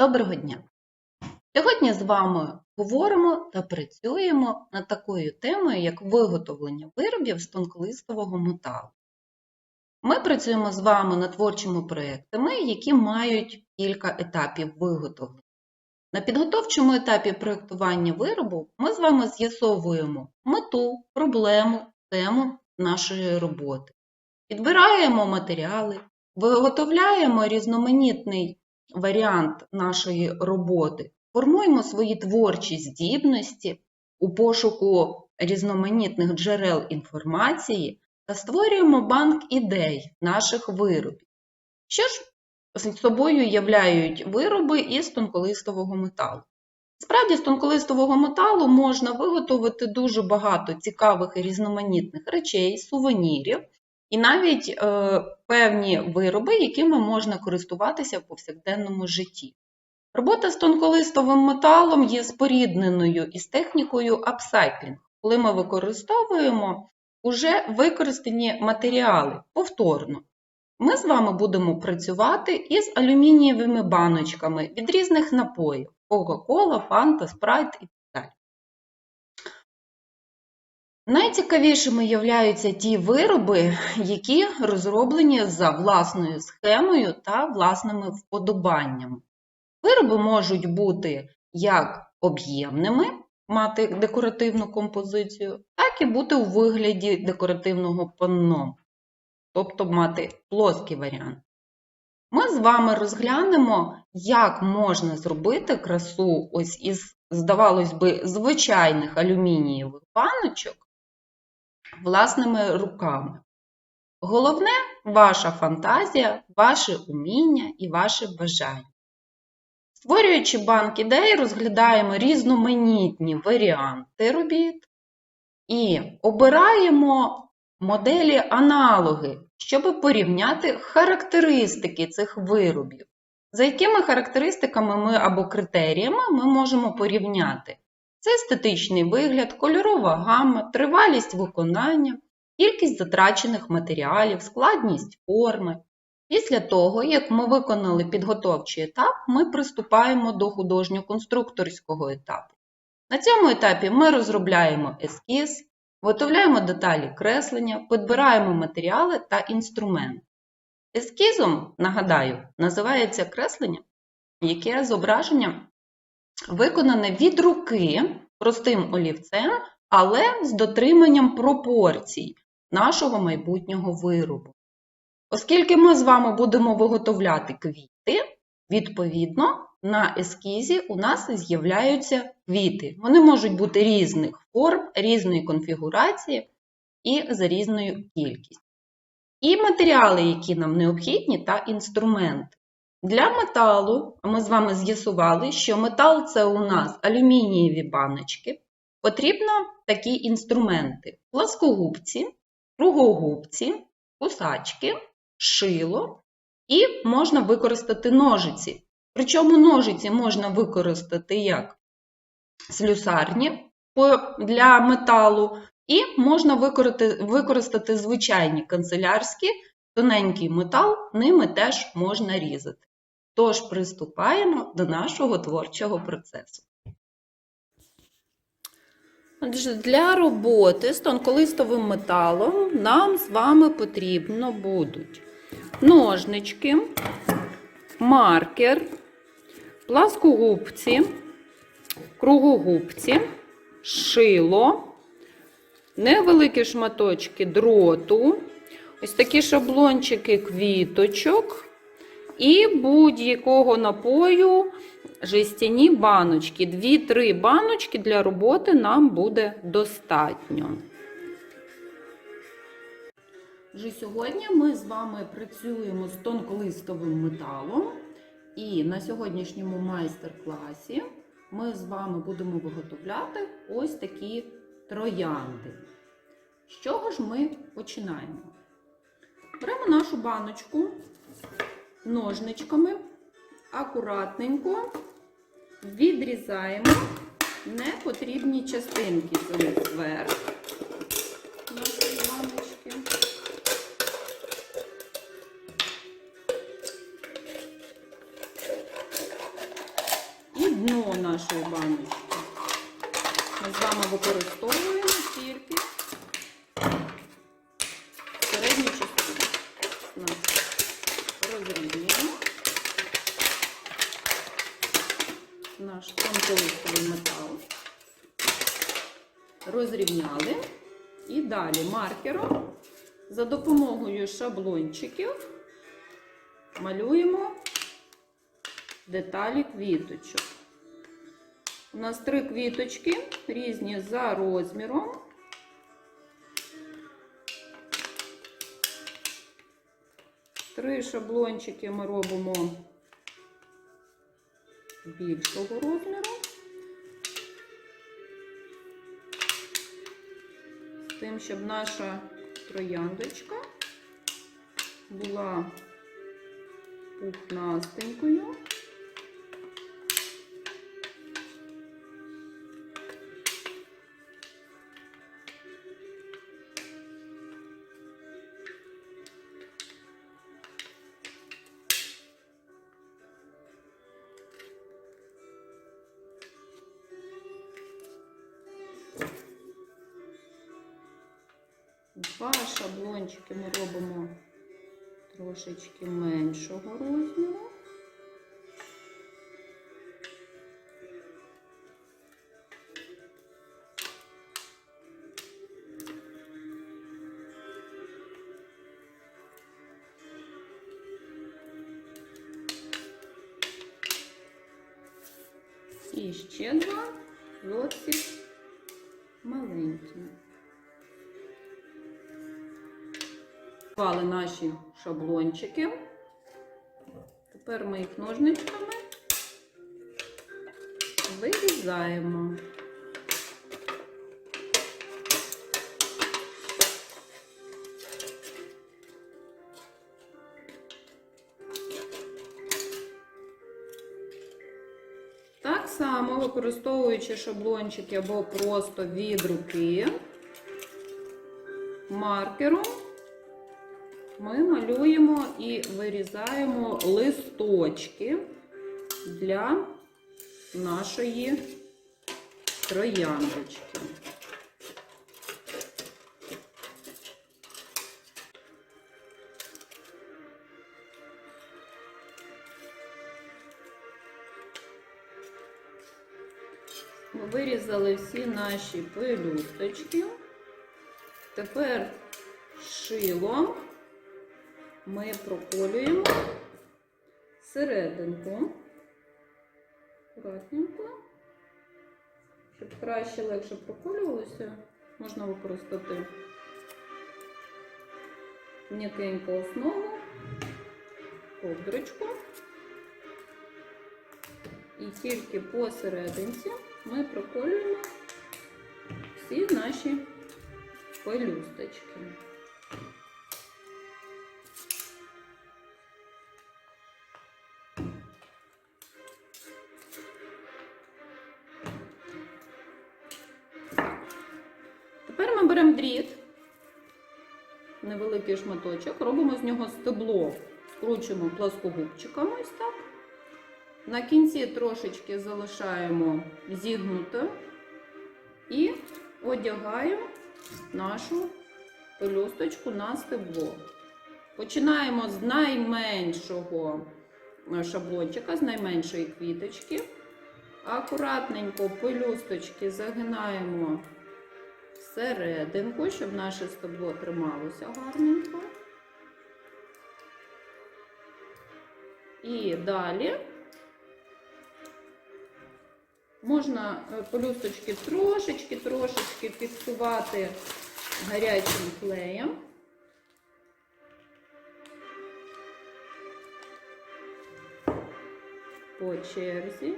Доброго дня! Сьогодні з вами говоримо та працюємо над такою темою, як виготовлення виробів з тонколистового металу. Ми працюємо з вами над творчими проєктами, які мають кілька етапів виготовлення. На підготовчому етапі проєктування виробу ми з вами з'ясовуємо мету, проблему, тему нашої роботи. Підбираємо матеріали, виготовляємо різноманітний варіант нашої роботи, формуємо свої творчі здібності у пошуку різноманітних джерел інформації та створюємо банк ідей наших виробів. Що ж собою являють вироби із тонколистового металу? Справді, з тонколистового металу можна виготовити дуже багато цікавих і різноманітних речей, сувенірів, і навіть е, певні вироби, якими можна користуватися в повсякденному житті. Робота з тонколистовим металом є спорідненою із технікою апсайклінг, коли ми використовуємо уже використані матеріали повторно. Ми з вами будемо працювати із алюмінієвими баночками від різних напоїв Coca-Cola, Fanta, Sprite і Найцікавішими являються ті вироби, які розроблені за власною схемою та власними вподобаннями. Вироби можуть бути як об'ємними, мати декоративну композицію, так і бути у вигляді декоративного панно, тобто мати плоский варіант. Ми з вами розглянемо, як можна зробити красу ось із, здавалось би, звичайних алюмінієвих баночок власними руками. Головне ваша фантазія, ваше уміння і ваше бажання. Створюючи банк ідей, розглядаємо різноманітні варіанти робіт і обираємо моделі аналоги, щоб порівняти характеристики цих виробів. За якими характеристиками ми або критеріями ми можемо порівняти це естетичний вигляд, кольорова гамма, тривалість виконання, кількість затрачених матеріалів, складність форми. Після того, як ми виконали підготовчий етап, ми приступаємо до художньо-конструкторського етапу. На цьому етапі ми розробляємо ескіз, виготовляємо деталі креслення, підбираємо матеріали та інструмент. Ескізом, нагадаю, називається креслення, яке зображення виконане від руки простим олівцем, але з дотриманням пропорцій нашого майбутнього виробу. Оскільки ми з вами будемо виготовляти квіти, відповідно, на ескізі у нас з'являються квіти. Вони можуть бути різних форм, різної конфігурації і за різною кількістю. І матеріали, які нам необхідні, та інструменти. Для металу ми з вами з'ясували, що метал це у нас алюмінієві баночки. Потрібно такі інструменти: пласкогубці, кругогубці, кусачки, шило і можна використати ножиці. Причому ножиці можна використати як слюсарні для металу, і можна використати звичайні канцелярські, тоненький метал, ними теж можна різати. Тож приступаємо до нашого творчого процесу. Отже, для роботи з тонколистовим металом нам з вами потрібно будуть ножнички, маркер, пласкогубці, кругогубці, шило, невеликі шматочки дроту, ось такі шаблончики квіточок і будь-якого напою жестяні баночки. Дві-три баночки для роботи нам буде достатньо. Вже сьогодні ми з вами працюємо з тонколистовим металом. І на сьогоднішньому майстер-класі ми з вами будемо виготовляти ось такі троянди. З чого ж ми починаємо? Беремо нашу баночку ножничками, акуратненько відрізаємо непотрібні частинки. Зверх наш тонколистовий метал. Розрівняли. І далі маркером за допомогою шаблончиків малюємо деталі квіточок. У нас три квіточки, різні за розміром. Три шаблончики ми робимо більшого розміру. З тим, щоб наша трояндочка була пухнастенькою. Два шаблончики ми робимо трошечки меншого розміру. І ще два зовсім маленькі. Склали наші шаблончики. Тепер ми їх ножничками вирізаємо. Так само використовуючи шаблончики або просто від руки, маркером ми малюємо і вирізаємо листочки для нашої трояндочки. Ми вирізали всі наші пелюсточки. Тепер шилом ми проколюємо серединку. Аккуратненько. Щоб краще легше проколювалося, можна використати м'якеньку основу, ковдрочку. І тільки посерединці ми проколюємо всі наші пелюсточки. Беремо дріт, невеликий шматочок, робимо з нього стебло, скручуємо плоскогубчиками ось так. На кінці трошечки залишаємо зігнуто і одягаємо нашу пелюсточку на стебло. Починаємо з найменшого шаблончика, з найменшої квіточки. Акуратненько пелюсточки загинаємо всерединку, щоб наше стебло трималося гарненько. І далі можна е, пелюсточки трошечки-трошечки фіксувати гарячим клеєм. По черзі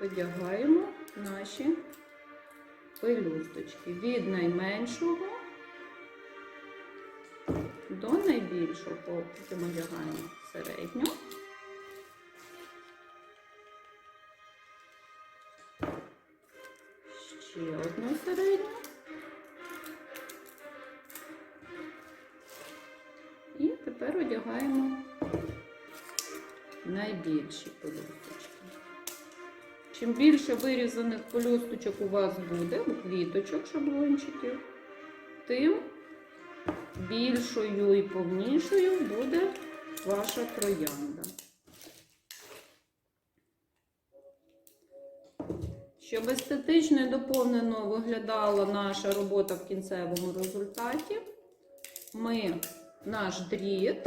одягаємо наші пелюсточки від найменшого до найбільшого. Потім одягаємо середню. Ще одну середню. І тепер одягаємо найбільші пелюсточки. Чим більше вирізаних пелюсточок у вас буде, квіточок, шаблончиків, тим більшою і повнішою буде ваша троянда. Щоб естетично і доповнено виглядала наша робота в кінцевому результаті, ми наш дріт,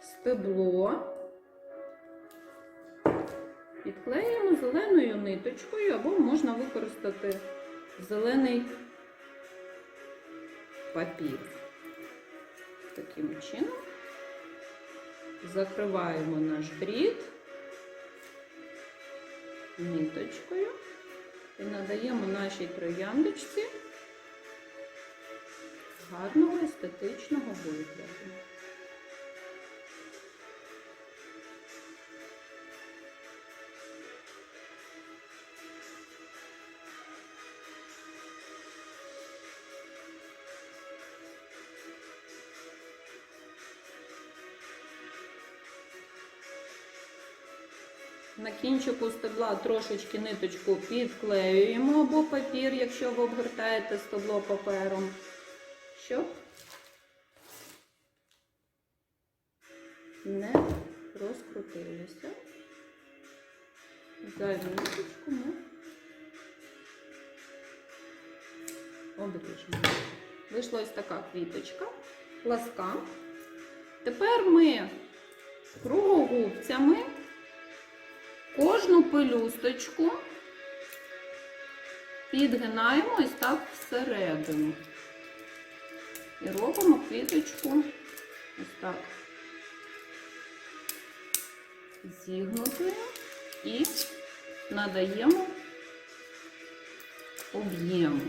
стебло підклеїмо зеленою ниточкою, або можна використати зелений папір. Таким чином закриваємо наш дріт ниточкою і надаємо нашій трояндочці гарного естетичного вигляду. На кінчику стебла трошечки ниточку підклеюємо або папір, якщо ви обгортаєте стебло папером, щоб не розкрутилося. Зайву ниточку ми обріжемо. Вийшла ось така квіточка, ласка. Тепер ми кругогубцями Кожну пелюсточку підгинаємо ось так всередину. І робимо квіточку ось так зігнутою і надаємо об'єму.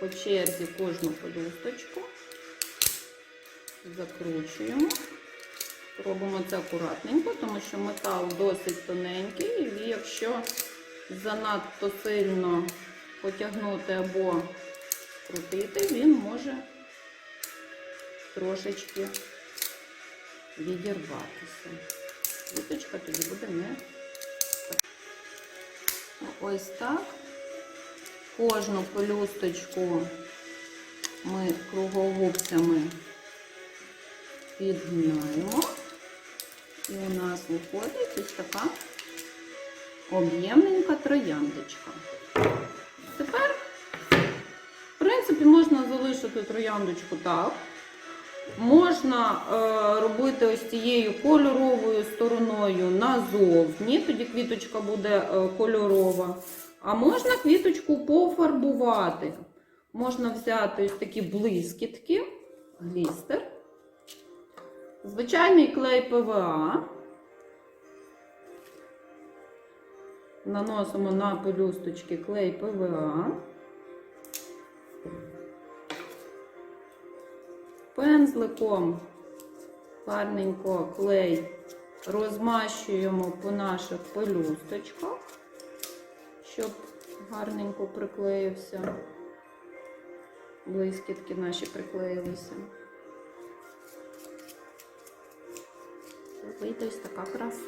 По черзі кожну пелюсточку закручуємо. Робимо це акуратненько, тому що метал досить тоненький, і якщо занадто сильно потягнути або крутити, він може трошечки відірватися. Віточка тоді буде не ось так. Кожну пелюсточку ми кругогубцями підгинаємо. І у нас виходить ось така об'ємненька трояндочка. Тепер, в принципі, можна залишити трояндочку так. Можна е, робити ось цією кольоровою стороною назовні, тоді квіточка буде е, кольорова. А можна квіточку пофарбувати. Можна взяти ось такі блискітки, глістер. Звичайний клей ПВА. Наносимо на пелюсточки клей ПВА. Пензликом гарненько клей розмащуємо по наших пелюсточках, щоб гарненько приклеївся. Блискітки наші приклеїлися. Вийде ось така краса.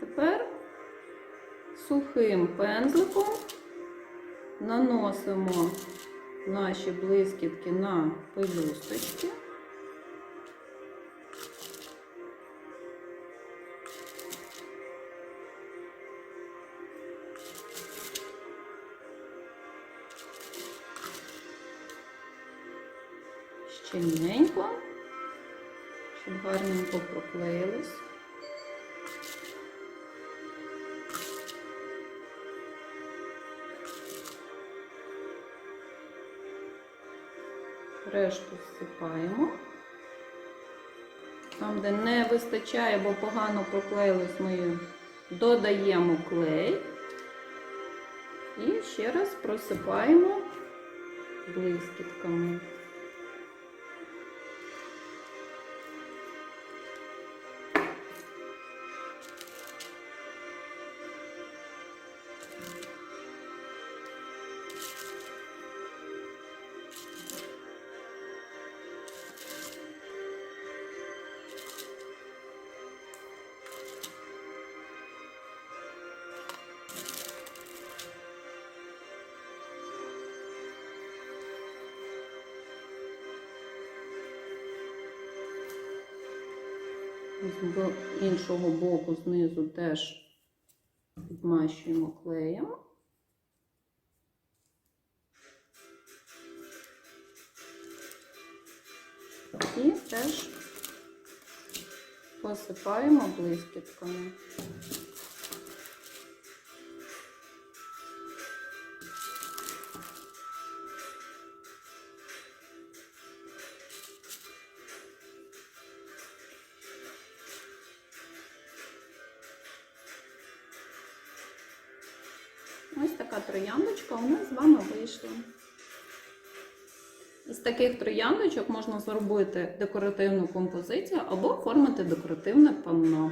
Тепер сухим пензликом наносимо наші блискітки на пелюсточки. Щільненько, щоб гарненько проклеїлись. Решту всипаємо. Там, де не вистачає, бо погано проклеїлись, ми додаємо клей і ще раз просипаємо блискітками. З іншого боку знизу теж підмащуємо клеєм. І теж посипаємо блискітками. Така трояндочка у нас з вами вийшла. Із таких трояндочок можна зробити декоративну композицію або оформити декоративне панно.